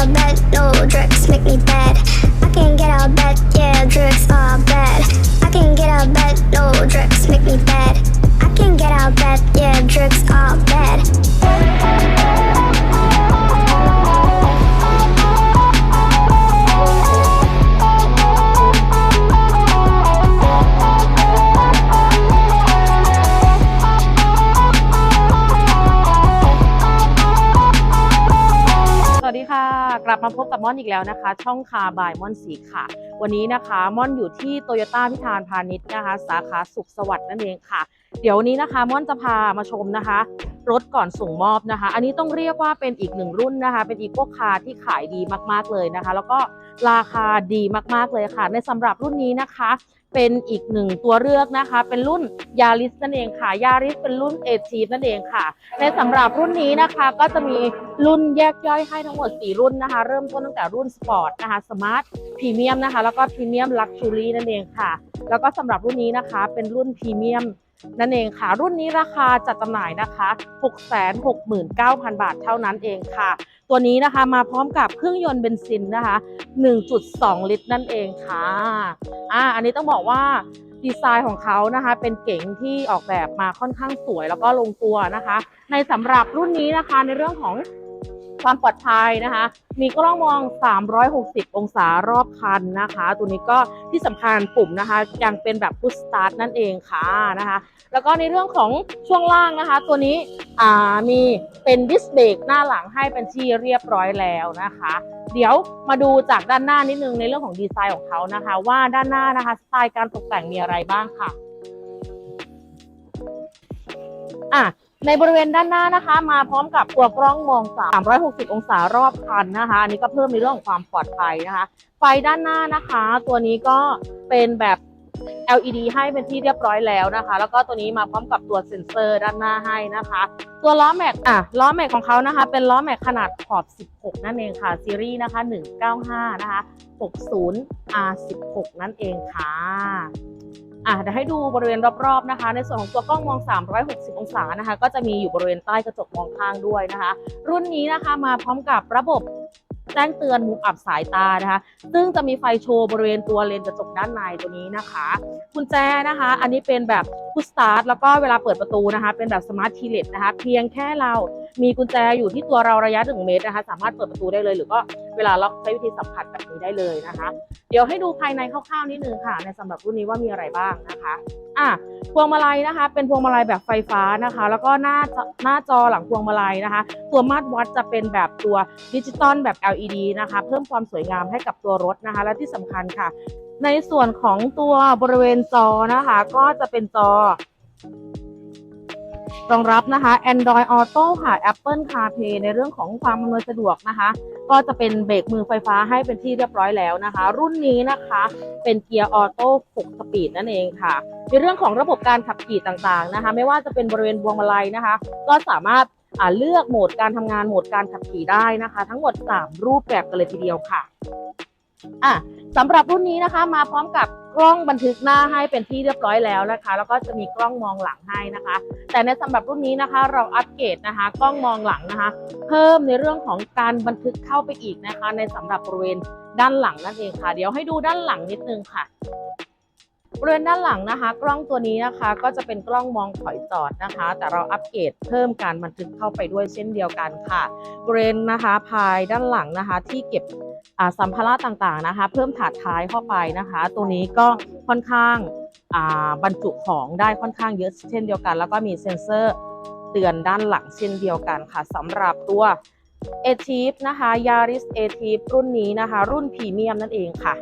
Alphabet, no drugs make me ลับมาพบกับม่อนอีกแล้วนะคะ ช่องคาบายม่อนสีค่ะ วันนี้นะคะม่อนอยู่ที่โตโยต้าพิธานพาณิชย์นะคะ สาขาสุขสวัสดิ์นั่นเองค่ะ เดี๋ยวนี้นะคะม่อนจะพามาชมนะคะ รถก่อนส่งมอบนะคะ อันนี้ต้องเรียกว่าเป็นอีกหนึ่งรุ่นนะคะ เป็นอีโคคาร์ที่ขายดีมากๆเลยนะคะ แล้วก็ราคาดีมากๆเลยค่ะ ในสำหรับรุ่นนี้นะคะ เป็นอีกหนึ่งตัวเลือกนะคะ เป็นรุ่นยาริสนั่นเองค่ะยาริสเป็นรุ่นเอชีนั่นเองค่ะ ในสำหรับรุ่นนี้นะคะก็จะมีรุ่นแยกย่อยให้ทั้งหมด 4 รุ่นนะคะ เริ่มต้นตั้งแต่รุ่นสปอร์ตนะคะสมาร์ทพรีเมียมนะคะ แล้วก็พรีเมียมลักชูรี่นั่นเองค่ะ แล้วก็สำหรับรุ่นนี้นะคะ เป็นรุ่นพรีเมียม นั่นเองค่ะ รุ่นนี้ราคาจัดจำหน่ายนะคะ 669,000 บาทเท่านั้นเองค่ะ ตัวนี้นะคะมาพร้อมกับเครื่องยนต์เบนซินนะคะ 1.2 ลิตรนั่นเองค่ะอ่าอันนี้ต้องบอกว่าดีไซน์ของเขานะคะเป็นเก๋งที่ออกแบบมาค่อนข้างสวยแล้วก็ลงตัวนะคะ ในสำหรับรุ่นนี้นะคะในเรื่องของ ความปลอดภัยนะคะ มีกล้องมอง 360 องศารอบคันนะคะ ตัวนี้ก็ที่สำคัญปุ่มนะคะ ยังเป็นแบบพุชสตาร์ทนั่นเองค่ะนะคะ แล้วก็ในเรื่องของช่วงล่างนะคะ ตัวนี้อ่ามีเป็นดิสเบรกหน้าหลังให้เป็นที่เรียบร้อยแล้วนะคะ เดี๋ยวมาดูจากด้านหน้านิดนึงในเรื่องของดีไซน์ของเขานะคะ ว่าด้านหน้านะคะสไตล์การตกแต่งมีอะไรบ้างค่ะอะ ในบริเวณด้านหน้านะคะ มาพร้อมกับตัวกล้องมอง 360 องศารอบคันนะคะอันนี้ก็เพิ่มในเรื่องของความปลอดภัยนะคะ ไฟด้านหน้านะคะ ตัวนี้ก็เป็นแบบ LED ให้เป็นที่เรียบร้อยแล้วนะคะ แล้วก็ตัวนี้มาพร้อมกับตัวเซ็นเซอร์ด้านหน้าให้นะคะ ตัวล้อแม็กอะล้อแม็กของเขานะคะ เป็นล้อแม็กขนาดขอบ 16 นั่นเองค่ะซีรีส์นะคะ 195 นะคะ 60 R16 นั่นเองค่ะ อะเดี๋ยวให้ดูบริเวณรอบๆนะคะ ในส่วนของตัวกล้องมอง 360 องศานะคะ ก็จะมีอยู่บริเวณใต้กระจกมองข้างด้วยนะคะ รุ่นนี้นะคะมาพร้อมกับระบบแจ้งเตือนมุมอับสายตานะคะ ซึ่งจะมีไฟโชว์บริเวณตัวเลนกระจกด้านในตัวนี้นะคะกุญแจนะคะ อันนี้เป็นแบบพุชสตาร์ทแล้วก็เวลาเปิดประตูนะคะ เป็นแบบสมาร์ทคีเลสนะคะ เพียงแค่เรา มีกุญแจอยู่ที่ตัวเราระยะ 1 เมตรนะคะ สามารถเปิดประตูได้เลย หรือก็เวลาล็อกใช้วิธีสัมผัสแบบนี้ได้เลยนะคะ เดี๋ยวให้ดูภายในคร่าวๆนิดนึงค่ะ ในสำหรับรุ่นนี้ว่ามีอะไรบ้างนะคะอะพวงมาลัยนะคะ เป็นพวงมาลัยแบบไฟฟ้านะคะ แล้วก็หน้าหน้าจอหลังพวงมาลัยนะคะ ตัวมาตรวัดจะเป็นแบบตัวดิจิตอลแบบ LED นะคะ เพิ่มความสวยงามให้กับตัวรถนะคะ และที่สำคัญค่ะ ในส่วนของตัวบริเวณจอนะคะ ก็จะเป็นจอ รองรับนะคะ Android Auto ค่ะ Apple CarPlay ในเรื่องของความอำนวยสะดวกนะคะ ก็จะเป็นเบรกมือไฟฟ้าให้เป็นที่เรียบร้อยแล้วนะคะ รุ่นนี้นะคะเป็นเกียร์ออโต้6สปีดนั่นเองค่ะ ในเรื่องของระบบการขับขี่ต่างๆนะคะ ไม่ว่าจะเป็นบริเวณพวงมาลัยนะคะ ก็สามารถเลือกโหมดการทำงานโหมดการขับขี่ได้นะคะ ทั้งหมด 3 รูปแบบกันเลยทีเดียวค่ะอะสำหรับรุ่นนี้นะคะมาพร้อมกับ กล้องบันทึกหน้าให้เป็นที่เรียบร้อยแล้วนะคะ แล้วก็จะมีกล้องมองหลังให้นะคะ แต่ในสำหรับรุ่นนี้นะคะ เราอัปเกรดนะคะกล้องมองหลังนะคะ เพิ่มในเรื่องของการบันทึกเข้าไปอีกนะคะ ในสำหรับบริเวณด้านหลังนั่นเองค่ะ เดี๋ยวให้ดูด้านหลังนิดนึงค่ะบริเวณด้านหลังนะคะ กล้องตัวนี้นะคะก็จะเป็นกล้องมองถอยจอดนะคะ แต่เราอัปเกรดเพิ่มการบันทึกเข้าไปด้วยเช่นเดียวกันค่ะบริเวณนะคะภายด้านหลังนะคะ ที่เก็บ สัมภาระต่างๆนะคะ เพิ่มถาดท้ายเข้าไปนะคะ ตัวนี้ก็ค่อนข้างบรรจุของได้ค่อนข้างเยอะเช่นเดียวกัน แล้วก็มีเซ็นเซอร์เตือนด้านหลังเช่นเดียวกันค่ะสำหรับตัว a t i v นะคะ Yaris a t i v รุ่นนี้นะคะ รุ่นพรีเมียมนั่นเองค่ะ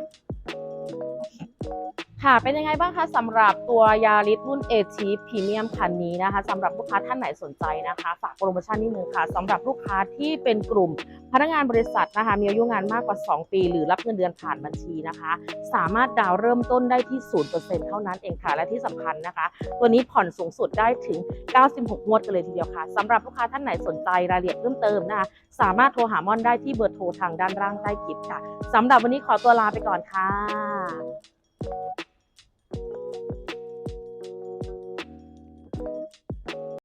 ค่ะเป็นยังไงบ้างคะสำหรับตัวยาริสรุ่น a t i v Premium คันนี้นะคะสำหรับลูกค้าท่านไหนสนใจนะคะ ฝากโปรโมชั่นนิดนึงค่ะสำหรับลูกค้าที่เป็นกลุ่ม พนักงานบริษัทนะคะมีอายุงานมากกว่า 2 ปี หรือรับเงินเดือนผ่านบัญชีนะคะ สามารถดาวน์เริ่มต้นได้ที่0%เท่านั้นเองค่ะและที่สำคัญนะคะ ตัวนี้ผ่อนสูงสุดได้ถึง 96 งวดกันเลยทีเดียวค่ะสำหรับลูกค้าท่านไหนสนใจรายละเอียดเพิ่มเติมนะคะสามารถโทรหามอนได้ที่เบอร์โทรทางด้านล่างใต้คลิปค่ะสำหรับวันนี้ขอตัวลาไปก่อนค่ะ